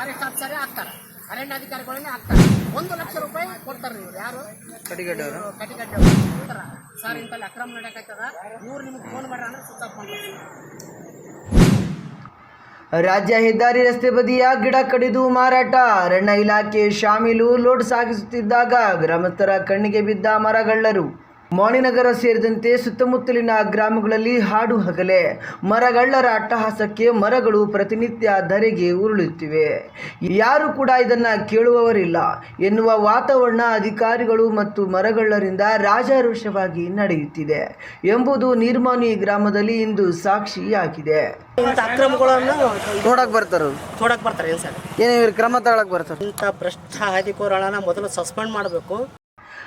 Forest ಆಫೀಸರೇ ಆಗ್ತಾರೆ ಅರಣ್ಯಾಧಿಕಾರಿಗಳನ್ನೇ ಆಗ್ತಾರೆ ಒಂದು ಲಕ್ಷ ರೂಪಾಯಿ ಕೊಡ್ತಾರೆ ಇವ್ರು. ಯಾರು? ಕಟಿಗಡ್ಡೆ ಕಟಿಗಡ್ಡೆ. ಕೊಡ್ತಾರ. ಸರ್ ಇಂತಲ್ಲಿ ಅಕ್ರಮ ನಡೆಯಕತ್ತದ ಇವ್ರು ನಿಮ್ಗೆ ಫೋನ್ ಮಾಡ್ರ ಅಂದ್ರೆ ಸುತ್ತ ರಾಜ್ಯ ಹೆದ್ದಾರಿ ರಸ್ತೆ ಬದಿಯ ಗಿಡ ಕಡಿದು ಮಾರಾಟ. ಅರಣ್ಯ ಇಲಾಖೆ ಶಾಮೀಲು ಲೋಡ್ ಸಾಗಿಸುತ್ತಿದ್ದಾಗ ಗ್ರಾಮಸ್ಥರ ಕಣ್ಣಿಗೆ ಬಿದ್ದ ಮರಗಳ್ಳರು. ಮಾಣಿನಗರ ಸೇರಿದಂತೆ ಸುತ್ತಮುತ್ತಲಿನ ಗ್ರಾಮಗಳಲ್ಲಿ ಹಾಡು ಹಗಲೆ ಮರಗಳ್ಳರ ಅಟ್ಟಹಾಸಕ್ಕೆ ಮರಗಳು ಪ್ರತಿನಿತ್ಯ ಧರೆಗೆ ಉರುಳುತ್ತಿವೆ. ಯಾರು ಕೂಡ ಇದನ್ನ ಕೇಳುವವರಿಲ್ಲ. ಎನ್ನುವ ವಾತಾವರಣ ಅಧಿಕಾರಿಗಳು ಮತ್ತು ಮರಗಳ್ಳರಿಂದ ರಾಜಾರೋಷವಾಗಿ ನಡೆಯುತ್ತಿದೆ ಎಂಬುದು ನಿರ್ಮಾನಿ ಗ್ರಾಮದಲ್ಲಿ ಇಂದು ಸಾಕ್ಷಿಯಾಗಿದೆ. ಇಂಥ ಅಕ್ರಮಗಳನ್ನು ನೋಡಕ್ ಬರ್ತಾರ ನೋಡಕ್ ಬರ್ತಾರೆ ಏನು ಕ್ರಮ ತಗೊಳಕ್ ಬರ್ತಾರೆ? ಇಂಥ ಭ್ರಷ್ಟ ಅಧಿಕಾರಿಗಳನ್ನ ಮೊದಲು ಸಸ್ಪೆಂಡ್ ಮಾಡಬೇಕು.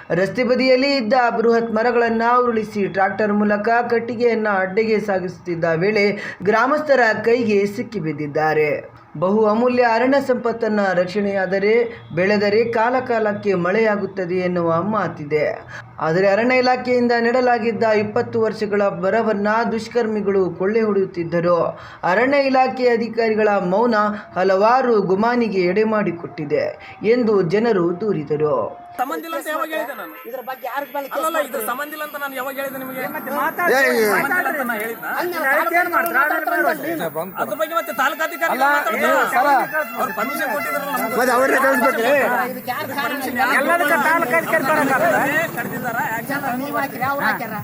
ರಸ್ತೆ ಬದಿಯಲ್ಲಿ ಇದ್ದ ಬೃಹತ್ ಮರಗಳನ್ನು ಉರುಳಿಸಿ ಟ್ರಾಕ್ಟರ್ ಮೂಲಕ ಕಟ್ಟಿಗೆಯನ್ನ ಅಡ್ಡೆಗೆ ಸಾಗಿಸುತ್ತಿದ್ದ ವೇಳೆ ಗ್ರಾಮಸ್ಥರ ಕೈಗೆ ಸಿಕ್ಕಿಬಿದ್ದಿದ್ದಾರೆ ಬಹು ಅಮೂಲ್ಯ ಅರಣ್ಯ ಸಂಪತ್ತನ್ನ ರಕ್ಷಣೆಯಾದರೆ ಬೆಳೆದರೆ ಕಾಲ ಕಾಲಕ್ಕೆ ಮಳೆಯಾಗುತ್ತದೆ ಎನ್ನುವ ಮಾತಿದೆ. ಆದರೆ ಅರಣ್ಯ ಇಲಾಖೆಯಿಂದ ನೀಡಲಾಗಿದ್ದ ಇಪ್ಪತ್ತು ವರ್ಷಗಳ ಬರವನ್ನ ದುಷ್ಕರ್ಮಿಗಳು ಕೊಳ್ಳೆ ಹೊಡೆಯುತ್ತಿದ್ದರು. ಅರಣ್ಯ ಇಲಾಖೆ ಅಧಿಕಾರಿಗಳ ಮೌನ ಹಲವಾರು ಗುಮಾನಿಗೆ ಎಡೆ ಮಾಡಿಕೊಟ್ಟಿದೆ ಎಂದು ಜನರು ದೂರಿದರು. ಸಂಬಂಧ ಇಲ್ಲ ಅಂತ ಯಾವಾಗ ಹೇಳಿದೆ ನಾನು? ಇದ್ರ ಬಗ್ಗೆ ಯಾರ ಮೇಲೆ ಅಲ್ಲಲ್ಲ ಇದು ಸಂಬಂಧಿಲ್ಲ ಅಂತ ನಾನು ಯಾವಾಗ ಹೇಳಿದೆ ನಿಮಗೆ? ಸಂಬಂಧ ಅಂತ ನಾನು ಹೇಳಿದ್ನ? ಅದ್ರ ಬಗ್ಗೆ ಮತ್ತೆ ತಾಲೂಕಾಧಿಕಾರಿ ಅವ್ರು ಪರ್ಮಿಷನ್ ಕೊಟ್ಟಿದ್ರಲ್ಲ ಇದಕ್ಕೆ ಯಾರು ಕಡ್ದಿದ್ದಾರ ನೀವು ಹಾಕಿರ ಅವ್ರು ಹಾಕ್ಯಾರ?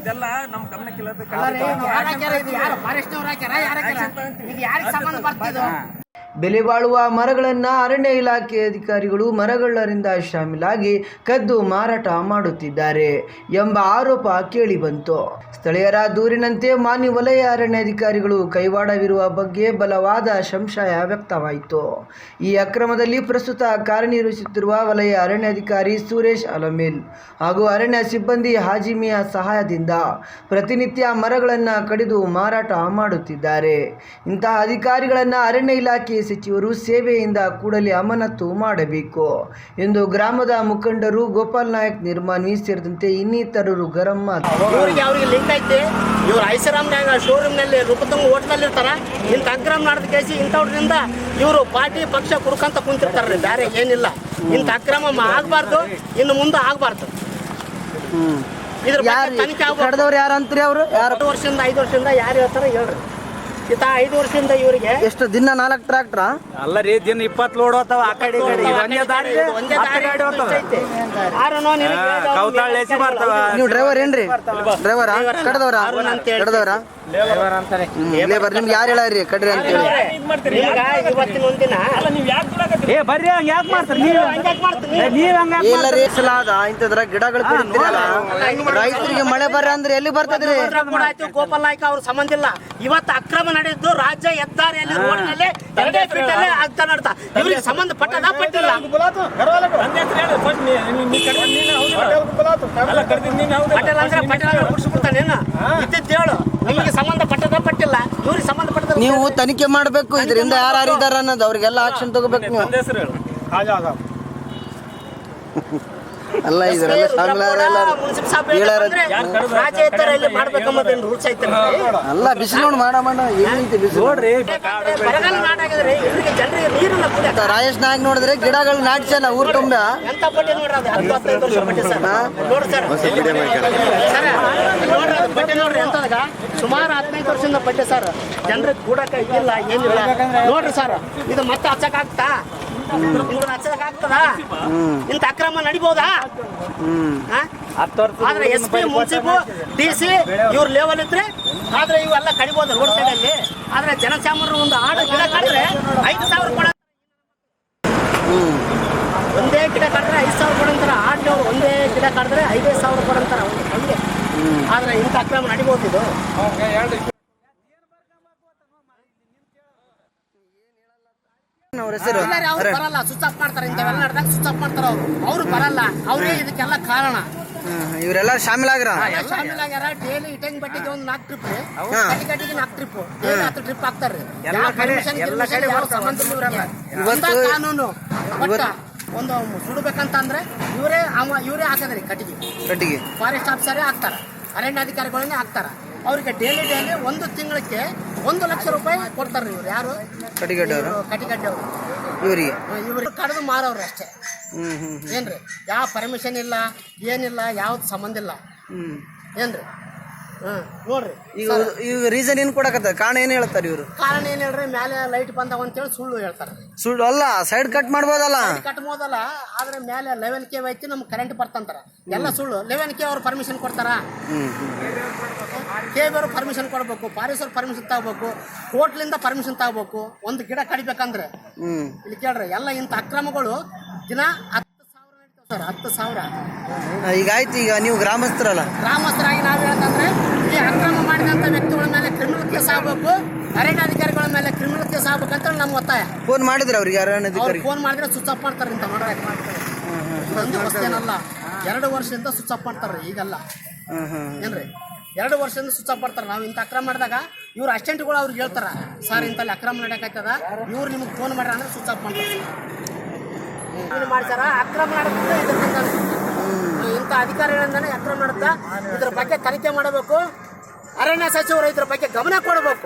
ಇದೆಲ್ಲ ನಮ್ಮ ಗಮನಕ್ಕೆ ಅಲ್ಲರಿ, ಇದು ಯಾರ್ ಹಾಕ್ಯಾರ? ಇದು ಯಾರು ಫಾರೆಸ್ಟ್ನವ್ರು ಹಾಕ್ಯಾರ? ಯಾರು ಹಾಕ್ಯಾರ? ಇದು ಯಾರಿಗೆ ಸಂಬಂಧ ಬರ್ತಿದ್ದು? ಬೆಲೆ ಬಾಳುವ ಮರಗಳನ್ನು ಅರಣ್ಯ ಇಲಾಖೆ ಅಧಿಕಾರಿಗಳು ಮರಗಳ್ಳರಿಂದ ಶಾಮೀಲಾಗಿ ಕದ್ದು ಮಾರಾಟ ಮಾಡುತ್ತಿದ್ದಾರೆ ಎಂಬ ಆರೋಪ ಕೇಳಿಬಂತು ಸ್ಥಳೀಯರ ದೂರಿನಂತೆ ಮಾನ್ಯ ವಲಯ ಅರಣ್ಯಾಧಿಕಾರಿಗಳು ಕೈವಾಡವಿರುವ ಬಗ್ಗೆ ಬಲವಾದ ಸಂಶಯ ವ್ಯಕ್ತವಾಯಿತು. ಈ ಅಕ್ರಮದಲ್ಲಿ ಪ್ರಸ್ತುತ ಕಾರ್ಯನಿರ್ವಹಿಸುತ್ತಿರುವ ವಲಯ ಅರಣ್ಯಾಧಿಕಾರಿ ಸುರೇಶ್ ಅಲಮೇಲ್ ಹಾಗೂ ಅರಣ್ಯ ಸಿಬ್ಬಂದಿ ಹಾಜಿಮಿಯ ಸಹಾಯದಿಂದ ಪ್ರತಿನಿತ್ಯ ಮರಗಳನ್ನು ಕಡಿದು ಮಾರಾಟ ಮಾಡುತ್ತಿದ್ದಾರೆ. ಇಂತಹ ಅಧಿಕಾರಿಗಳನ್ನು ಅರಣ್ಯ ಇಲಾಖೆ ಸಚಿವರು ಸೇವೆಯಿಂದ ಕೂಡಲೇ ಅಮಾನತು ಮಾಡಬೇಕು ಎಂದು ಗ್ರಾಮದ ಮುಖಂಡರು ಗೋಪಾಲ್ ನಾಯಕ್ ನಿರ್ಮಾಣಿ ಸೇರಿದಂತೆ ಇನ್ನಿತರರು ಗರಂ ಇವ್ರಿಗೆ ಅವ್ರಿಗೆ ಲಿಂಕ್ ಐತಿ. ಇವ್ರು ಐಸರಾಮ್ನಾಗ ಶೋರೂಮ್ನಲ್ಲಿ ರೂಪತಂಗ ಹೋಟ್ಲಲ್ಲಿ ಇರ್ತಾರ ಇಂಥ ಅಕ್ರಮ ನಡೆದ ಕೇಸಿ ಇಂಥವ್ರಿಂದ ಇವರು ಪಾರ್ಟಿ ಪಕ್ಷ ಕುಡ್ಕಂತ ಕುಂತಿರ್ತಾರ್ರಿ. ಬೇರೆ ಏನಿಲ್ಲ. ಇಂಥ ಅಕ್ರಮ ಆಗಬಾರ್ದು. ಇನ್ನು ಮುಂದೆ ಆಗಬಾರ್ದು. ಇದ್ರ ತನಿಖೆ ಆಗ್ಬಾರ್ದು ಯಾರು ಅಂತೀರಿ ಅವರು? ಯಾರು? ವರ್ಷದಿಂದ ಐದು ವರ್ಷದಿಂದ ಯಾರು ಹೇಳ್ತಾರ ಹೇಳ್ರಿ. ಈತ ಐದು ವರ್ಷದಿಂದ ಇವರಿಗೆ. ಎಷ್ಟು ದಿನ ನಾಲ್ಕು ಟ್ರಾಕ್ಟರ್ ಅಲ್ಲ ರೀ ದಿನ ಇಪ್ಪತ್ತು ಲೋಡ್ ಹೋಗ್ತಾವ ಆ ಕಡೆ ಈ ಕಡೆ. ಒಂದೇ ದಾರಿ ಒಂದೇ ದಾರಿ ಗಾಡಿ ಹೋಗ್ತಾವ. ನೀವು ಡ್ರೈವರ್ ಏನ್ರಿ? ಡ್ರೈವರ ಕಡ್ದವ್ರ? ಅರುಣ್ ಅಂತ ಹೇಳಿ. ಕಡ್ದವ್ರ? ಲೇಬರ್ ನಿಮ್ಗೆ ಯಾರು ಹೇಳಾರಿ ಕಡ್ರಿ ಅಂತ ಹೇಳಿ? ನಿಮ್ಗ ಇವತ್ತಿನ ಒಂದಿನ? ನೀವು ಯಾಕೆ ಬಿಡಕತ್ತೀರಿ? ಏ ಬರ್ರಿ ಯಾಕೆ ಮಾಡ್ತಾರ? ನೀವು ಸಲಾದ ಇಂಥದ್ರ ಗಿಡಗಳು ರೈತರಿಗೆ ಮಳೆ ಬರ್ರಿ ಅಂದ್ರೆ ಎಲ್ಲಿ ಬರ್ತದ್ರಿ? ಭದ್ರಾ ಕೂಡ ಆಯ್ತು ಗೋಪಾಲ್ ನಾಯ್ಕ ಅವ್ರ ಸಂಬಂಧ ಇಲ್ಲ. ಇವತ್ತು ಅಕ್ರಮ ನಡೆದಿದ್ದು ರಾಜ್ಯ ಹೆದ್ದಾರಿಯಲ್ಲಿ ರೋಡ್ನಲ್ಲಿ ಎರಡೇ ಫೀಟ್ ಅಲ್ಲೇ ಆಗ್ತಾ ನಡ್ತಾ. ಇವ್ರಿಗೆ ಸಂಬಂಧ ಪಟ್ಟದ ಪಟ್ಟಿಲ್ಲ ಪಟೇಲ್ ಅಂದ್ರೆ ಪಟೇಲ್ ಅಂದ್ರೆ ಬಿಡಿಸ್ಬಿಡ್ತಾನೇನು ಇದ್ದಿದ್ದು ಹೇಳು. ನಿಮಗೆ ಸಂಬಂಧ ಪಟ್ಟದ ಪಟ್ಟಿಲ್ಲ. ಇವ್ರಿಗೆ ಸಂಬಂಧ ಪಟ್ಟದ ನೀವು ತನಿಖೆ ಮಾಡಬೇಕು ಇದರಿಂದ ಯಾರು ಇದ್ದಾರೆ ಅನ್ನೋದು ಅವ್ರಿಗೆಲ್ಲ ಆಕ್ಷನ್ ತಗೋಬೇಕು ನೀವು. ಹೇಳು. ಅಲ್ಲ ಇದರೆಲ್ಲ ಐತೆ ಅಲ್ಲ ಬಿಸಿಲು ನೋಡಿ. ಮಾಡ ಮಾಡ ಏನೈತಿ ಬಿಸಿಲು? ನೋಡ್ರಿ ರಾಜೇಶ್ ನಾಯಕ್ ನೋಡಿದ್ರೆ ಗಿಡಗಳು ನಾಟ್ಸಲ್ಲ ಊರ್ ತುಂಬ. ಸುಮಾರು ಹದಿನೈದು ವರ್ಷದಿಂದ ಬಟ್ಟೆ ಸರ್. ಜನರಿಗೆ ಕೂಡಕ್ಕೆ ಇದಿಲ್ಲ ಏನಿಲ್ಲ. ನೋಡ್ರಿ ಸರ್ ಇದು ಮತ್ತೆ ಹಚ್ಚಕ್ ಇದನ್ನ ಹಚ್ಚಕ್ ಆಗ್ತದ ಇಂತ ಅಕ್ರಮ ನಡಿಬಹುದಾ ಹಾ? ಆದ್ರೆ ಎಸ್ ಪಿ ಮುನ್ಸಿಪು ಡಿ ಸಿ ಇವ್ರ ಲೆವೆಲ್ ಇದ್ರೆ ಆದ್ರೆ ಇವೆಲ್ಲ ಕಡಿಬಹುದು ರೋಡ್ ಸೈಡ್ ಅಲ್ಲಿ. ಆದ್ರೆ ಜನಸಾಮಾನ್ಯರು ಒಂದು ಆಡು ಗಿಡ ಕಾಡಿದ್ರೆ ಐದು ಸಾವಿರ ಕೊಡ ಒಂದೇ ಗಿಡ ಕಾಡಿದ್ರೆ ಐದು ಸಾವಿರ ಕೊಡಂತಾರ. ಆಡ್ನವ್ರು ಒಂದೇ ಗಿಡ ಕಾಡಿದ್ರೆ ಐದೇ ಸಾವಿರ ಕೊಡಂತಾರ. ಅವ್ರಿಗೆ ಆದ್ರೆ ಇಂಥ ಅಕ್ರಮ ನಡಿಬಹುದು ಇದು ಅವ್ರ ಹೆಸರು? ಅವ್ರು ಬರಲ್ಲ ಸ್ವಿಚ್ ಆಫ್ ಮಾಡ್ತಾರೆ ಇಂಥವೆಲ್ಲ ನಡೆದಾಗ ಸ್ವಿಚ್ ಆಫ್ ಮಾಡ್ತಾರ ಅವ್ರು. ಅವ್ರು ಬರಲ್ಲ. ಅವರೇ ಇದಕ್ಕೆಲ್ಲ ಕಾರಣ. ಇವರೆಲ್ಲ ಶಾಮಿಲಾಗ್ರ ಶಾಮಿಲ್ ಆಗ್ಯಾರ ಡೈಲಿ ಇಟಂಗ್ ಬಟ್ಟಿಗೆ ಒಂದು ನಾಲ್ಕು ಟ್ರಿಪ್ ರೀ ಕಟ್ಟಿ ಕಟ್ಟಿಗೆ ನಾಲ್ಕು ಟ್ರಿಪ್ ಡೈಲಿ ಹತ್ತು ಟ್ರಿಪ್ ಇವತ್ತು- ಕಾನೂನು. ಒಟ್ಟ ಒಂದು ಸುಡಬೇಕಂತ ಅಂದ್ರೆ ಇವರೇ ಇವರೇ ಹಾಕದ್ರಿ ಕಟ್ಟಿಗೆ. ಕಟ್ಟಿಗೆ. ಫಾರೆಸ್ಟ್ ಆಫೀಸರೇ ಹಾಕ್ತಾರ. ಅರಣ್ಯಾಧಿಕಾರಿಗಳನ್ನೇ ಹಾಕ್ತಾರ. ಅವ್ರಿಗೆ ಡೈಲಿ ಡೈಲಿ ಒಂದು ತಿಂಗಳಿಗೆ ಒಂದು ಲಕ್ಷ ರೂಪಾಯಿ ಕೊಡ್ತಾರೆ ಇವ್ರು. ಯಾರು? ಕಟ್ಟಿಗೆಡ್ಡೆ ಅವರು ಇವ್ರು ಕಟ್ಟಿಗಡ್ಡೆ ಅವರು ಇವರಿಗೆ ಇವ್ರು ಕಡ್ದು ಮಾರವ್ರು ಅಷ್ಟೇ. ಏನ್ರಿ? ಯಾವ ಪರ್ಮಿಷನ್ ಇಲ್ಲ ಏನಿಲ್ಲ ಯಾವ್ದು ಸಂಬಂಧ ಇಲ್ಲ. ಏನ್ರಿ? ನೋಡ್ರಿ. ಈಗ ಈಗ ರೀಸನ್ ಏನು ಕೊಡಕತ್ತ ಕಾರಣ ಏನು ಹೇಳ್ತಾರೆ ಇವರು? ಕಾರಣ ಏನ್ ಹೇಳ್ರಿ? ಮೇಲೆ ಲೈಟ್ ಬಂದಾವ ಅಂತೇಳಿ ಸುಳ್ಳು ಹೇಳ್ತಾರೆ. ಸುಳ್ಳು ಅಲ್ಲ ಸೈಡ್ ಕಟ್ ಮಾಡ್ಬೋದಲ್ಲ? ಕಟ್ಬೋದಲ್ಲ ಆದ್ರೆ ಮೇಲೆ ಲೆವೆನ್ ಕೆ ಐತಿ ನಮ್ಗೆ ಕರೆಂಟ್ ಬರ್ತಂತಾರ. ಎಲ್ಲ ಸುಳ್ಳು. ಲೆವೆನ್ ಕೆ ಅವ್ರು ಪರ್ಮಿಷನ್ ಕೊಡ್ತಾರ. ಕೆ ಅವರು ಅವ್ರು ಪರ್ಮಿಷನ್ ಕೊಡ್ಬೇಕು ಪಾರಿಸರ್ ಪರ್ಮಿಷನ್ ತಗೋಬೇಕು ಕೋರ್ಟ್ಲಿಂದ ಪರ್ಮಿಷನ್ ತಗೋಬೇಕು ಒಂದು ಗಿಡ ಕಡಿಬೇಕಂದ್ರೆ. ಇಲ್ಲಿ ಕೇಳ್ರಿ ಎಲ್ಲ ಇಂಥ ಅಕ್ರಮಗಳು ದಿನ ಹತ್ತು ಸಾವಿರ ನಡೀತಾವೆ ಸರ್ ಹತ್ತು ಸಾವಿರ. ಈಗ ಆಯ್ತು ಈಗ ನೀವು ಗ್ರಾಮಸ್ಥರಲ್ಲ? ಗ್ರಾಮಸ್ಥರಾಗಿ ನಾವು ಹೇಳ್ತಂದ್ರೆ ಈ ಅಕ್ರಮ ಮಾಡಿದಂಥ ವ್ಯಕ್ತಿಗಳ ಮೇಲೆ ಕ್ರಿಮಿನಲ್ ಕೇಸ್ ಆಗಬೇಕು. ಅರಣ್ಯಾಧಿಕಾರಿಗಳ ಮೇಲೆ ಕ್ರಿಮಿನಲ್ ಕೇಸ್ ಆಗ್ಬೇಕಂತ ನಮ್ಮ ಒತ್ತಾಯ. ಫೋನ್ ಮಾಡಿದ್ರೆ ಅವ್ರಿಗೆ ಅವ್ರು ಅರಣ್ಯಾಧಿಕಾರಿ? ಫೋನ್ ಮಾಡಿದ್ರೆ ಸ್ವಿಚ್ ಆಫ್ ಮಾಡ್ತಾರೆ ಇಂಥ ಮಾಡ್ತಾರೆ. ಇದೊಂದು ವಸ್ತೇನಲ್ಲ ಎರಡು ವರ್ಷದಿಂದ ಸ್ವಿಚ್ ಆಫ್ ಮಾಡ್ತಾರೆ ಈಗಲ್ಲ. ಏನ್ರಿ? ಎರಡು ವರ್ಷದಿಂದ ಸ್ವಿಚ್ ಆಫ್ ಮಾಡ್ತಾರೆ. ನಾವು ಇಂಥ ಅಕ್ರಮ ಮಾಡಿದಾಗ ಇವ್ರು ಅಸ್ಟೆಂಟ್ಗಳು ಅವ್ರಿಗೆ ಹೇಳ್ತಾರ ಸರ್ ಇಂಥಲ್ಲಿ ಅಕ್ರಮ ನಡೆಯಕತ್ತದ ಇವ್ರು ನಿಮ್ಗೆ ಫೋನ್ ಮಾಡ್ರ ಅಂದ್ರೆ ಸ್ವಿಚ್ ಆಫ್ ಮಾಡ್ತಾರೆ ಏನು ಮಾಡ್ತಾರ? ಅಕ್ರಮ ನಡೆದ ಇದರಿಂದ ಇಂಥ ಅಧಿಕಾರಿಗಳಿಂದನೇ ಅಕ್ರಮ ನಡೆದ. ಇದ್ರ ಬಗ್ಗೆ ತನಿಖೆ ಮಾಡಬೇಕು. ಅರಣ್ಯ ಸಚಿವರು ಇದ್ರ ಬಗ್ಗೆ ಗಮನ ಕೊಡಬೇಕು.